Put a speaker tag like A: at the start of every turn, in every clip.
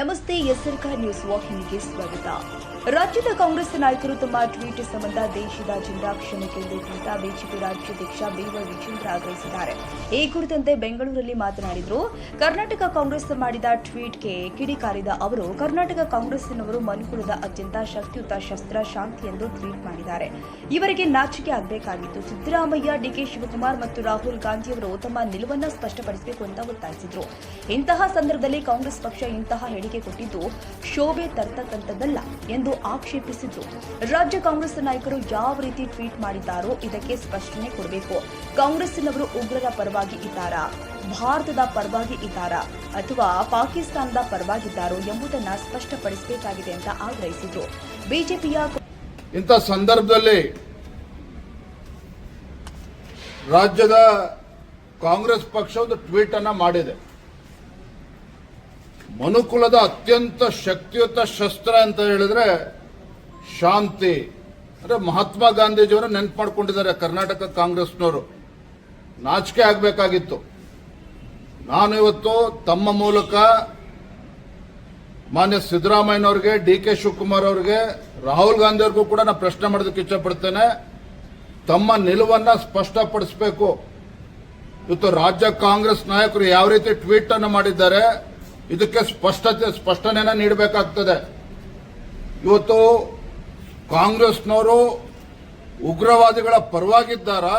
A: ನಮಸ್ತೆ ಎಸ್ಎಲ್ಕ ನ್ಯೂಸ್ ವಾಹಿನಿಗೆ ಸ್ವಾಗತ. ರಾಜ್ಯದ ಕಾಂಗ್ರೆಸ್ ನಾಯಕರು ತಮ್ಮ ಟ್ವೀಟ್ ಸಂಬಂಧ ದೇಶದ ಜನರ ಕ್ಷಮೆ ಕೇಳಬೇಕಂತ ಬಿಜೆಪಿ ರಾಜ್ಯಾಧ್ಯಕ್ಷ ಬಿವೈ ವಿಜೇಂದ್ರ ಆಗ್ರಹಿಸಿದ್ದಾರೆ. ಈ ಕುರಿತಂತೆ ಬೆಂಗಳೂರಲ್ಲಿ ಮಾತನಾಡಿದರು, ಕರ್ನಾಟಕ ಕಾಂಗ್ರೆಸ್ ಮಾಡಿದ ಟ್ವೀಟ್ಗೆ ಕಿಡಿಕಾರಿದ ಅವರು, ಕರ್ನಾಟಕ ಕಾಂಗ್ರೆಸ್ಸಿನವರು ಮನುಕುಲದ ಅತ್ಯಂತ ಶಕ್ತಿಯುತ ಶಸ್ತ್ರ ಶಾಂತಿ ಎಂದು ಟ್ವೀಟ್ ಮಾಡಿದ್ದಾರೆ. ಇವರಿಗೆ ನಾಚಿಕೆ ಆಗಬೇಕಾಗಿತ್ತು. ಸಿದ್ದರಾಮಯ್ಯ ಡಿಕೆ ಶಿವಕುಮಾರ್ ಮತ್ತು ರಾಹುಲ್ ಗಾಂಧಿಯವರು ತಮ್ಮ ನಿಲುವನ್ನ ಸ್ಪಷ್ಟಪಡಿಸಬೇಕು ಅಂತ ಒತ್ತಾಯಿಸಿದರು. ಇಂತಹ ಸಂದರ್ಭದಲ್ಲಿ ಕಾಂಗ್ರೆಸ್ ಪಕ್ಷ ಇಂತಹ ಹೇಳಿಕೆ ಕೊಟ್ಟಿದ್ದು ಶೋಭೆ ತರ್ತಕ್ಕಂಥದ್ದಲ್ಲ ಎಂದು ಆಕ್ಷೇಪಿಸಿದ್ರು ರಾಜ್ಯ ಕಾಂಗ್ರೆಸ್ ನಾಯಕರು ಯಾವ ರೀತಿ ಟ್ವೀಟ್ ಮಾಡಿದ್ದಾರೋ ಇದಕ್ಕೆ ಸ್ಪಷ್ಟನೆ ಕೊಡಬೇಕು. ಕಾಂಗ್ರೆಸ್ಸಿನವರು ಉಗ್ರರ ಪರವಾಗಿ ಇದ್ದಾರಾ? ಭಾರತದ ಪರವಾಗಿ ಇದ್ದಾರಾ? ಅಥವಾ ಪಾಕಿಸ್ತಾನದ ಪರವಾಗಿದ್ದಾರೋ ಎಂಬುದನ್ನ ಸ್ಪಷ್ಟಪಡಿಸಬೇಕಾಗಿದೆ ಅಂತ ಆಗ್ರಹಿಸಿದ್ರು. ಬಿಜೆಪಿಯ
B: ಇಂಥ ಸಂದರ್ಭದಲ್ಲಿ ರಾಜ್ಯದ ಕಾಂಗ್ರೆಸ್ ಪಕ್ಷ ಒಂದು ಟ್ವೀಟ್ ಅನ್ನ ಮಾಡಿದೆ. ಮನುಕುಲದ ಅತ್ಯಂತ ಶಕ್ತಿಯುತ ಶಸ್ತ್ರ ಅಂತ ಹೇಳಿದ್ರೆ ಶಾಂತಿ. ಅಂದ್ರೆ ಮಹಾತ್ಮ ಗಾಂಧೀಜಿಯವರು ನೆನ್ಪು ಮಾಡ್ಕೊಂಡಿದ್ದಾರೆ ಕರ್ನಾಟಕ ಕಾಂಗ್ರೆಸ್ನವರು. ನಾಚಿಕೆ ಆಗಬೇಕಾಗಿತ್ತು. ನಾನು ಇವತ್ತು ತಮ್ಮ ಮೂಲಕ ಮಾನ್ಯ ಸಿದ್ದರಾಮಯ್ಯನವ್ರಿಗೆ, ಡಿ ಕೆ ಶಿವಕುಮಾರ್ ಅವರಿಗೆ, ರಾಹುಲ್ ಗಾಂಧಿ ಅವ್ರಿಗೂ ಕೂಡ ನಾನು ಪ್ರಶ್ನೆ ಮಾಡೋದಕ್ಕೆ ಇಚ್ಛಪಡ್ತೇನೆ ತಮ್ಮ ನಿಲುವನ್ನ ಸ್ಪಷ್ಟಪಡಿಸಬೇಕು. ಇವತ್ತು ರಾಜ್ಯ ಕಾಂಗ್ರೆಸ್ ನಾಯಕರು ಯಾವ ರೀತಿ ಟ್ವೀಟ್ ಅನ್ನು ಮಾಡಿದ್ದಾರೆ ಇದಕ್ಕೆ ಸ್ಪಷ್ಟತೆ ಸ್ಪಷ್ಟನೆಯನ್ನ ನೀಡಬೇಕಾಗ್ತದೆ. ಇವತ್ತು ಕಾಂಗ್ರೆಸ್ನವರು ಉಗ್ರವಾದಿಗಳ ಪರವಾಗಿದ್ದಾರಾ,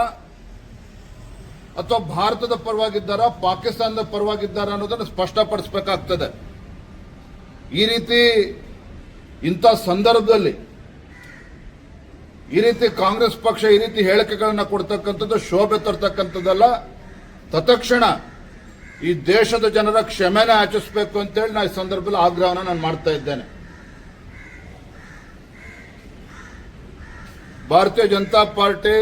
B: ಅಥವಾ ಭಾರತದ ಪರವಾಗಿದ್ದಾರಾ, ಪಾಕಿಸ್ತಾನದ ಪರವಾಗಿದ್ದಾರ ಅನ್ನೋದನ್ನು ಸ್ಪಷ್ಟಪಡಿಸಬೇಕಾಗ್ತದೆ. ಈ ರೀತಿ ಇಂಥ ಸಂದರ್ಭದಲ್ಲಿ, ಈ ರೀತಿ ಕಾಂಗ್ರೆಸ್ ಪಕ್ಷ ಈ ರೀತಿ ಹೇಳಿಕೆಗಳನ್ನು ಕೊಡ್ತಕ್ಕಂಥದ್ದು, ಶೋಭೆ ತರ್ತಕ್ಕಂಥದ್ದಲ್ಲ. ತತ್ಕ್ಷಣ ಈ ದೇಶದ ಜನರ ಕ್ಷಮೆನ ಆಚರಿಸಬೇಕು ಅಂತೇಳಿ ನಾನು ಈ ಸಂದರ್ಭದಲ್ಲಿ ಆಗ್ರಹನ ನಾನು ಮಾಡ್ತಾ ಇದ್ದೇನೆ. ಭಾರತೀಯ ಜನತಾ ಪಾರ್ಟಿ